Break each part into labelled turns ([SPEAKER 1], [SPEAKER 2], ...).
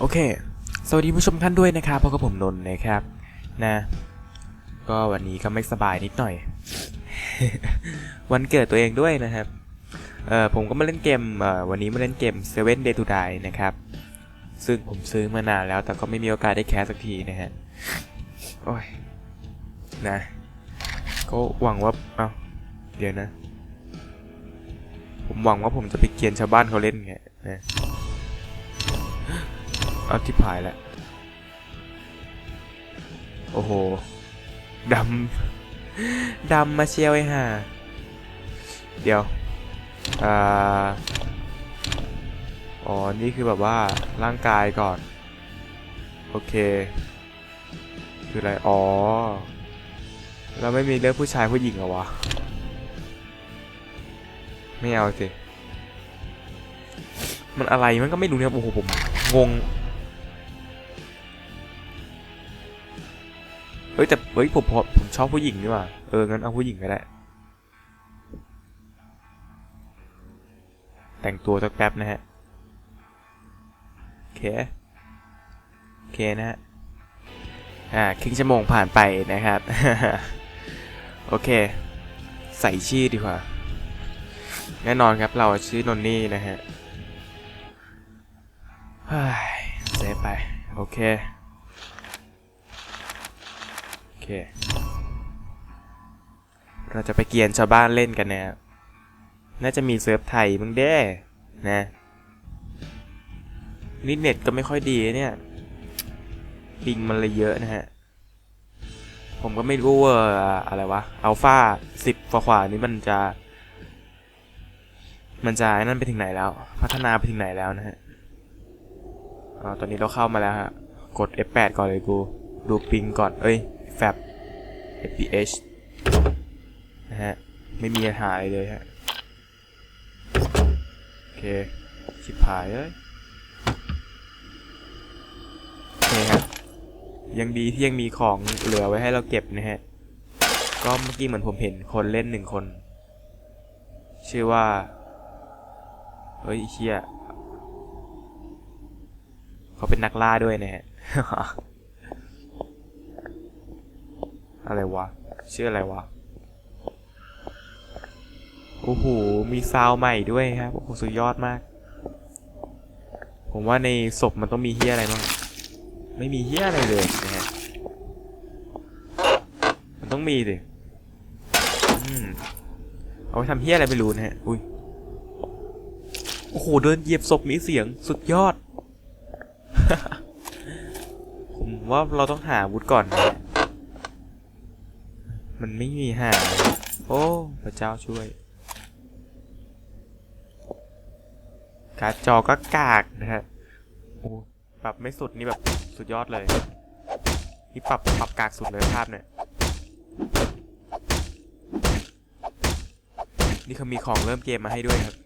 [SPEAKER 1] โอเค สวัสดีผู้ชมท่านด้วยนะครับพบกับผมนนท์นะครับ นะ ก็วันนี้ก็ไม่สบายนิดหน่อย วันเกิดตัวเองด้วยนะครับ เอ่อผมก็มาเล่นเกม เอ่อวันนี้มาเล่นเกม Seven Day to Die นะครับ ซึ่งผมซื้อมานานแล้ว แต่ก็ไม่มีโอกาสได้แคสสักทีนะฮะ โอ้ย นะ ก็หวังว่า เอ้า เดี๋ยวนะ ผมหวังว่าผมจะไปเกียนชาวบ้านเขาเล่นไงนะ เอาที่ผายแล้วโอ้โห ดำ ดำมาเชียวไอ้ห่า เดี๋ยว อ่า อ๋อ นี่คือแบบว่าร่างกายก่อน โอเค คืออะไร อ๋อ เราไม่มีเลือกผู้ชายผู้หญิงเหรอวะ ไม่เอาสิมันอะไรมันก็ไม่รู้เนี่ยโอ้โหผมงง เฮ้ยแต่เฮ้ยผมผมชอบผู้หญิงนี่ว่าเอองั้นเอาผู้หญิงก็ได้ แต่งตัวสักแป๊บนะฮะโอเคโอเคนะฮะอ่าครึ่งชั่วโมงผ่านไปนะครับ โอเค ใส่ชื่อดีกว่า แน่นอนครับเราชื่อนนนี่นะฮะเฮ้ยเซฟไป โอเค เค เราจะไปเกียนชาวบ้านเล่นกันนะครับน่าจะมีเซิร์ฟไทยมึงเด้นะนี่เน็ตก็ไม่ค่อยดีเนี่ยปิงมันเลยเยอะนะฮะ ผมก็ไม่รู้ว่าอะไรวะอัลฟาสิบกว่านี้มันจะ มันจะนั่นไปถึงไหนแล้ว พัฒนาไปถึงไหนแล้วนะฮะอ่าตอนนี้เราเข้ามาแล้วฮะ กด F8 ก่อนเลยกู ดูปิงก่อน เอ้ย แฟบ FPH นะฮะ ไม่มีหาอะไรเลยฮะ โอเค ชิบหายเอ้ยโอเคครับยังดีที่ยังมีของเหลือไว้ให้เราเก็บนะฮะ ก็เมื่อกี้เหมือนผมเห็นคนเล่นหนึ่งคน ชื่อว่า เฮ้ยเชี่ยเขาเป็นนักล่าด้วยนะฮะ อะไรวะชื่ออะไรวะโอ้โห มีซาวด์ใหม่ด้วยครับ โอ้โห สุดยอดมาก ผมว่าในศพมันต้องมีเฮียอะไรบ้าง ไม่มีเฮียอะไรเลยนะฮะ มันต้องมีดิอเอาไปทำเฮียอะไรไม่รู้นะฮะ อุ้ย โอ้โห เดินเหยียบศพมีเสียง สุดยอด ผมว่าเราต้องหาวุธก่อนนะ มันไม่มีหา โอ้ พระเจ้าช่วย การ์ดจอก็กากนะฮะ โอ้ ปรับไม่สุดนี่แบบสุดยอดเลย นี่ปรับปรับกากสุดเลยภาพเนี่ย นี่เขามีของเริ่มเกมมาให้ด้วยครับ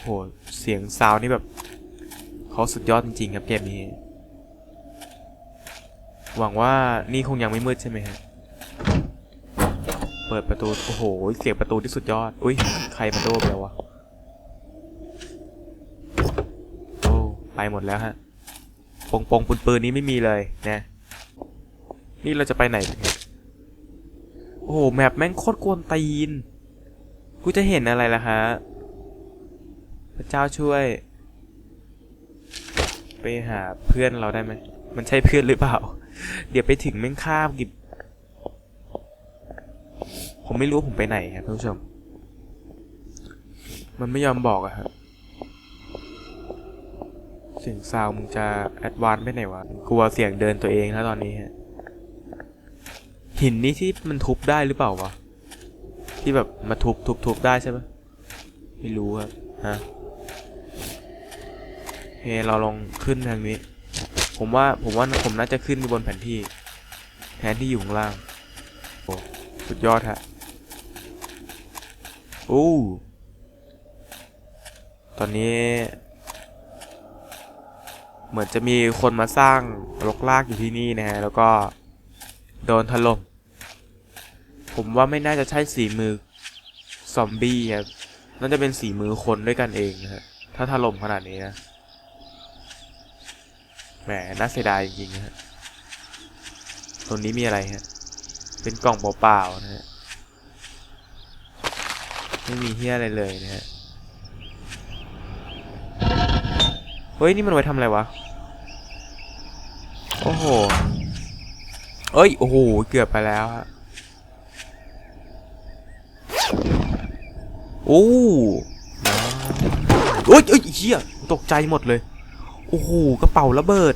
[SPEAKER 1] โห เสียงซาวนี่แบบ เขาสุดยอดจริงๆครับเกมนี้ หวังว่านี่คงยังไม่มืดใช่ไหมฮะ เปิดประตู โอ้โห เสียงประตูที่สุดยอด อุ้ย ใครมาโดบแล้ววะ โอ้ ไปหมดแล้วฮะ ปงปงปืนปืนนี้ไม่มีเลยนะ นี่เราจะไปไหนโอ้โห แมปแม่งโคตรกวนตีน กูจะเห็นอะไรล่ะฮะ พระเจ้าช่วย ไปหาเพื่อนเราได้ไหม มันใช่เพื่อนหรือเปล่า เดี๋ยวไปถึงแม่งข้ามกิบ ผมไม่รู้ผมไปไหนครับท่านผู้ชม มันไม่ยอมบอกอะครับเสียงซาวมึงจะแอดวานไปไหนวะ กลัวเสียงเดินตัวเองแล้วตอนนี้ฮะ หินนี่ที่มันทุบได้หรือเปล่าวะ ที่แบบมาทุบทุบทุบได้ใช่ไหมไม่รู้ครับ ฮะ เฮเราลองขึ้นทางนี้ ผมว่าผมว่าผมน่าจะขึ้นไปบนแผนที่ แทนที่อยู่ข้างล่าง โอ้สุดยอดฮะอู้ตอนนี้ เหมือนจะมีคนมาสร้างรกรากอยู่ที่นี่นะฮะ แล้วก็โดนถล่มผมว่าไม่น่าจะใช่สีมือซอมบี้ครับน่าจะเป็นสีมือคนด้วยกันเองนะฮะถ้าถล่มขนาดนี้นะ แหมน่าเสียดายจริงๆฮะตรงนี้มีอะไรฮะ เป็นกล่องเปล่าๆนะฮะ ไม่มีเฮียอะไรเลยนะฮะ เฮ้ย นี่มันไว้ทำอะไรวะ โอ้โห เอ้ย โอ้โห เกือบไปแล้วฮะ โอ้โอ้ยเอ้ยเชี่ยตกใจหมดเลย โอ้โหกระเป๋าระเบิด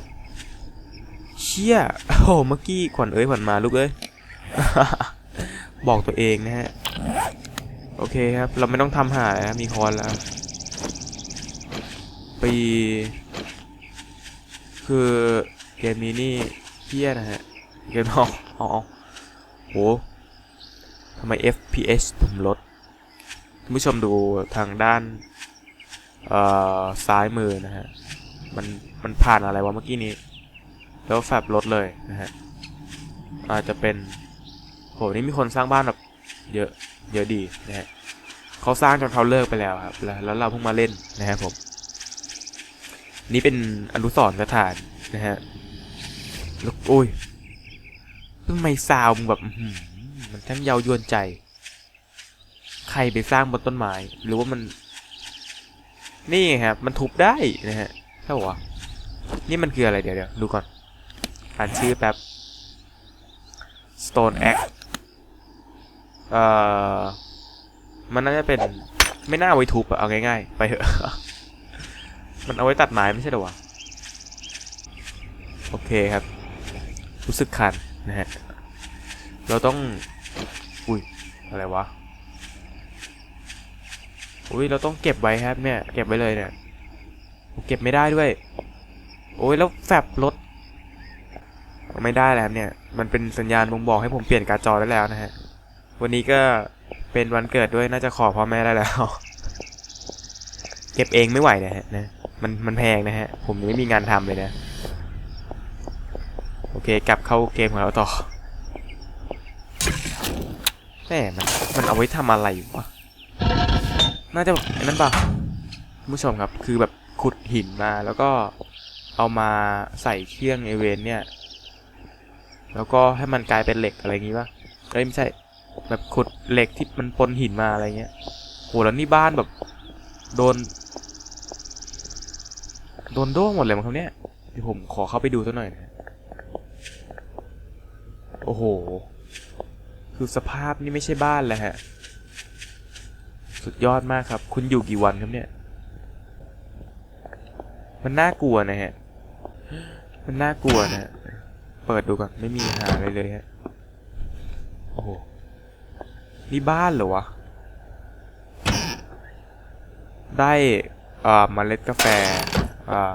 [SPEAKER 1] เชี่ยโอ้เมื่อกี้ขวัญเอ้ยขวัญมาลูกเอ้ยบอกตัวเองนะฮะ โอเคครับ เราไม่ต้องทำหาแล้วมีคอนแล้ว ปี คือเกมนี้นี่เฮี้ยนะฮะ เกมอ๋ออ๋อโหทำไม FPS ผมลดท่านผู้ชมดูทางด้าน เอ่อ ซ้ายมือนะฮะ มันมันผ่านอะไรวะเมื่อกี้นี้ แล้วแฟบลดเลยนะฮะอาจจะเป็นโหนี่มีคนสร้างบ้านแบบเยอะเยอะดีนะฮะเขาสร้างจนเขาเลิกไปแล้วครับ แล้วเราเพิ่งมาเล่นนะฮะผม นี่เป็นอนุสรณ์สถานนะฮะล้วโอ้ยทำไมซาวมึงแบบมันทั้งเยาวยวนใจ ใครไปสร้างบนต้นไม้หรือว่ามัน นี่ครับ มันทุบได้นะฮะ ช่ปะวะนี่มันคืออะไรเดี๋ยวเดี๋ยวดูก่อน อ่านชื่อแป๊บ Stone Axe เอ่อ มันน่าจะเป็นไม่น่าเอาไว้ทุบอะเอาง่ายๆ ไปเถอะ มันเอาไว้ตัดไม้ไม่ใช่หรอวะ โอเคครับ รู้สึกคันนะฮะ เราต้อง อุ้ย อะไรวะ อุ้ย เราต้องเก็บไว้ครับเนี่ย เก็บไว้เลยเนี่ย เก็บไม่ได้ด้วย โอ้ยแล้วแฟบรถไม่ได้แล้วเนี่ย มันเป็นสัญญาณบ่งบอกให้ผมเปลี่ยนการ์ดจอได้แล้วนะฮะ วันนี้ก็เป็นวันเกิดด้วยน่าจะขอพ่อแม่ได้แล้ว เก็บเองไม่ไหวนะฮะนะ มันมันแพงนะฮะ ผมยังไม่มีงานทำเลยนะ โอเค กลับเข้าเกมของเราต่อแม่มันมันเอาไว้ทำอะไรอยู่วะ น่าจะอันนั้นป่ะผู้ชมครับ คือแบบ ขุดหินมาแล้วก็เอามาใส่เครื่องไอเวนเนี่ย แล้วก็ให้มันกลายเป็นเหล็กอะไรอย่างงี้ป่ะเอ้ยไม่ใช่ แบบขุดเหล็กที่มันปนหินมาอะไรเงี้ยโหแล้วนี่บ้านแบบ โดน โดนโด้หมดเลยมั้งครับเนี่ยเดี๋ยวผมขอเข้าไปดูสักหน่อยนะโอ้โห คือสภาพนี่ไม่ใช่บ้านแล้วฮะ สุดยอดมากครับ คุณอยู่กี่วันครับเนี่ย มันน่ากลัวนะฮะ มันน่ากลัวนะฮะเปิดดูก่อนไม่มีหาอะไรเลยฮะ โอ้โห นี่บ้านเหรอวะ ได้อ่าเมล็ดกาแฟ อ่า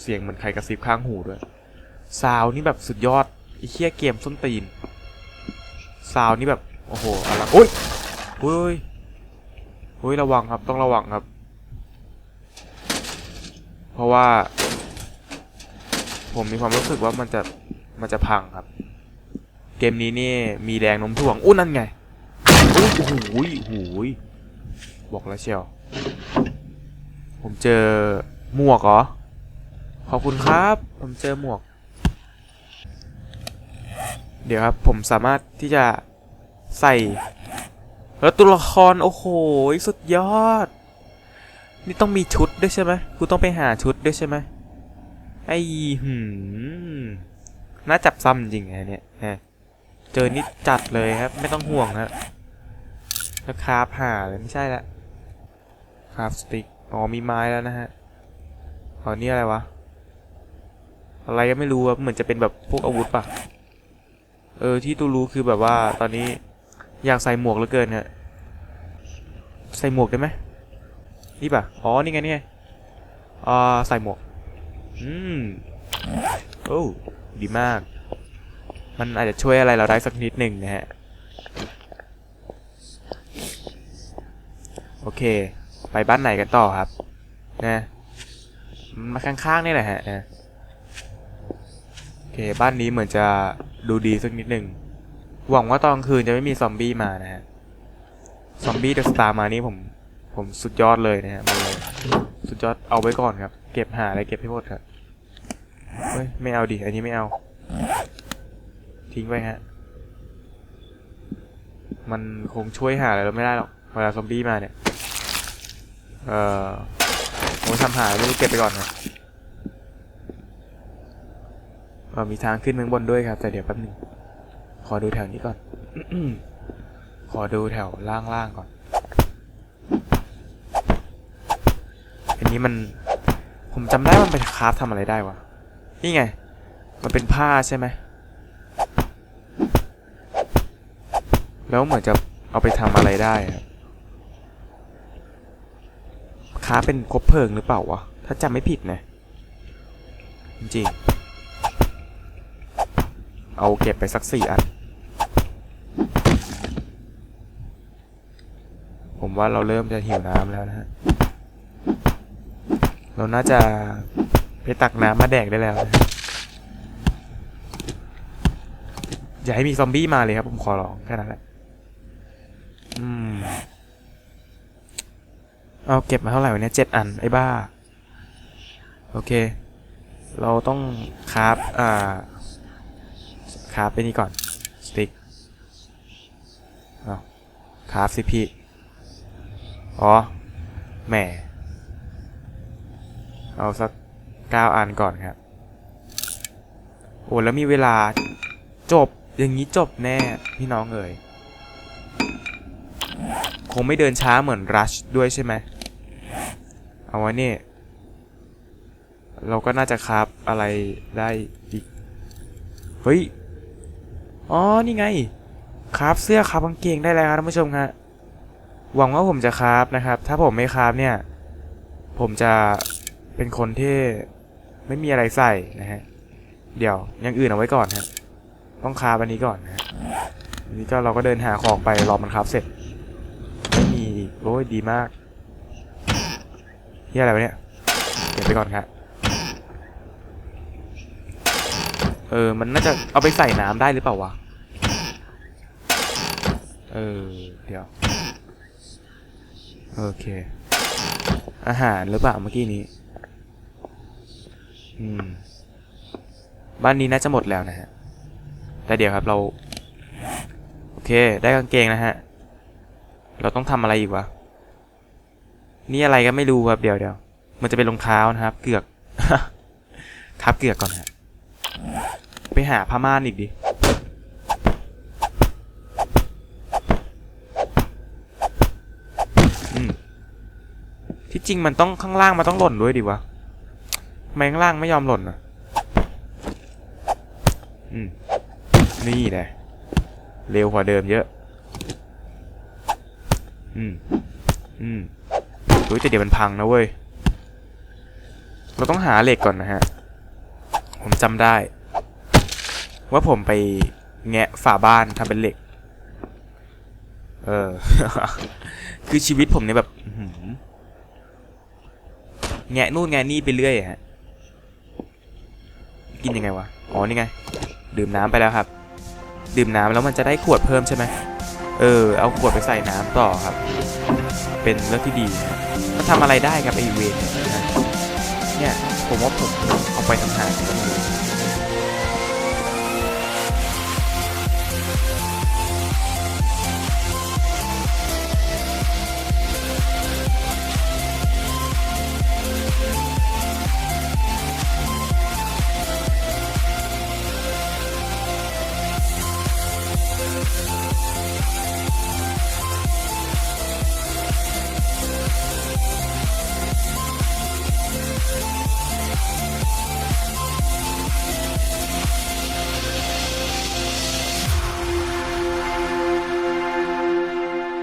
[SPEAKER 1] เสียงเหมือนใครกระซิบข้างหูด้วย ซาวนี่แบบสุดยอดไอ้เคี้ยเกมส้นตีน ซาวนี่แบบ โอ้โหอะไรโอ้ยโอ้ยโอ้ยระวังครับ ต้องระวังครับ เพราะว่า ผมมีความรู้สึกว่ามันจะมันจะพังครับ เกมนี้นี่มีแรงโน้มถ่วงอู้นั่นไงโอ้โหโอ้โหบอกแล้วเชียว ผมเจอหมวกเหรอ ขอบคุณครับ ผมเจอหมวก เดี๋ยวครับ ผมสามารถที่จะใส่ แล้วตัวละคร โอ้โห สุดยอด นี่ต้องมีชุดด้วยใช่ไหมกูต้องไปหาชุดด้วยใช่ไหมไอ้หืมน่าจับซ้ำจริงไงเนี่ยฮะเจอนิดจัดเลยครับ ไม่ต้องห่วงครับแล้วคราฟหาเลยไม่ใช่ละคราฟสติกอ๋อมีไม้แล้วนะฮะอ๋อนี่อะไรวะอะไรก็ไม่รู้อะเหมือนจะเป็นแบบพวกอาวุธปะเออที่ตูรู้คือแบบว่าตอนนี้อยากใส่หมวกเหลือเกินฮะใส่หมวกได้ไหม นี่ปะอ๋อ นี่ไง นี่ไง อ่า ใส่หมวก อืม โอ้ ดีมาก มันอาจจะช่วยอะไรเราได้สักนิดหนึ่งนะฮะ โอเค ไปบ้านไหนกันต่อครับ นะมาข้างๆนี่แหละฮะนะโอเค บ้านนี้เหมือนจะดูดีสักนิดหนึ่ง หวังว่าตอนกลางคืนจะไม่มีซอมบี้มานะฮะ ซอมบี้เดอะสตาร์มานี่ผม ผมสุดยอดเลยนะฮะบอกเลยสุดยอดเอาไว้ก่อนครับ เก็บหาอะไรเก็บให้หมดครับเฮ้ยไม่เอาดิอันนี้ไม่เอา ทิ้งไว้ฮะ มันคงช่วยหาอะไรเราไม่ได้หรอกเวลาซอมบี้มาเนี่ย เอ่อผมทำหาไม่รู้เก็บไปก่อนนะเออมีทางขึ้นข้างบนด้วยครับ แต่เดี๋ยวแป๊บนึงขอดูแถวนี้ก่อน ขอดูแถวล่างๆก่อน อั นี้มัน ผมจำได้มันเป็นคราฟทำอะไรได้วะ นี่ไง มันเป็นผ้าใช่ไหม แล้วเหมือนจะเอาไปทำอะไรได้ครับคราฟเป็นคบเพลิงหรือเปล่าวะ ถ้าจำไม่ผิดนะ จริงๆ เอาเก็บไปสักสี่อัน ผมว่าเราเริ่มจะหิวน้ำแล้วนะฮะ เราน่าจะไปตักน้ำมาแดกได้แล้วนะอย่าให้มีซอมบี้มาเลยครับ ผมขอร้องแค่นั้นแหละ อืม เอาเก็บมาเท่าไหร่วะเนี่ยเจ็ดอัน ไอ้บ้า โอเค เราต้องคราฟอ่าคราฟไปนี่ก่อน สติ๊กเอาคราฟสิพี่ อ๋อ แหม เอาสักเก้าอันก่อนครับ โอ้แล้วมีเวลาจบอย่างนี้จบแน่พี่น้องเอ๋ยคงไม่เดินช้าเหมือนรัชด้วยใช่ไหมเอาไว้นี่ เราก็น่าจะคราฟอะไรได้อีก เฮ้ย อ๋อ นี่ไงคราฟเสื้อคราฟกางเกงได้แล้วครับท่านผู้ชมครับหวังว่าผมจะคราฟนะครับ ถ้าผมไม่คราฟเนี่ย ผมจะ เป็นคนที่ไม่มีอะไรใส่นะฮะ เดี๋ยวยังอื่นเอาไว้ก่อนฮะ ต้องคาฟอันนี้ก่อนนะฮะนี้ก็เราก็เดินหาของไปรอมันคราฟเสร็จ ไม่มีอีกโอ้ยดีมากเฮียอะไรวะเนี่ย เก็บไปก่อนครับเออ มันน่าจะเอาไปใส่น้ำได้หรือเปล่าวะ เออ เดี๋ยว โอเค อาหารหรือเปล่าเมื่อกี้นี้ บ้านนี้น่าจะหมดแล้วนะฮะ แต่เดี๋ยวครับเรา โอเค ได้กางเกงนะฮะ เราต้องทำอะไรอีกวะ นี่อะไรก็ไม่รู้ครับ เดี๋ยวเดี๋ยว มันจะเป็นรองเท้านะครับ เกือก ครับเกือกก่อนฮะ ไปหาผ้าม่านอีกดิที่จริงมันต้องข้างล่างมันต้องหล่นด้วยดิวะ ทำไมงล่างไม่ยอมหล่นอะอืมนี่แหละเร็วกว่าเดิมเยอะ อืม อืมดูแต่เดี๋ยวมันพังนะเว้ย เราต้องหาเหล็กก่อนนะฮะ ผมจำได้ ว่าผมไปแงะฝาบ้านทำเป็นเหล็ก เออ คือชีวิตผมเนี่ยแบบแงะนู่นแงะนี่ไปเรื่อยฮะ กินยังไงวะ อ๋อ นี่ไง ดื่มน้ำไปแล้วครับ ดื่มน้ำแล้วมันจะได้ขวดเพิ่มใช่ไหมเออ เอาขวดไปใส่น้ำต่อครับ เป็นเรื่องที่ดีนะมันทำอะไรได้ครับไอเวนเนี่ยเนี่ยผมว่าผมเอาไปทำหาร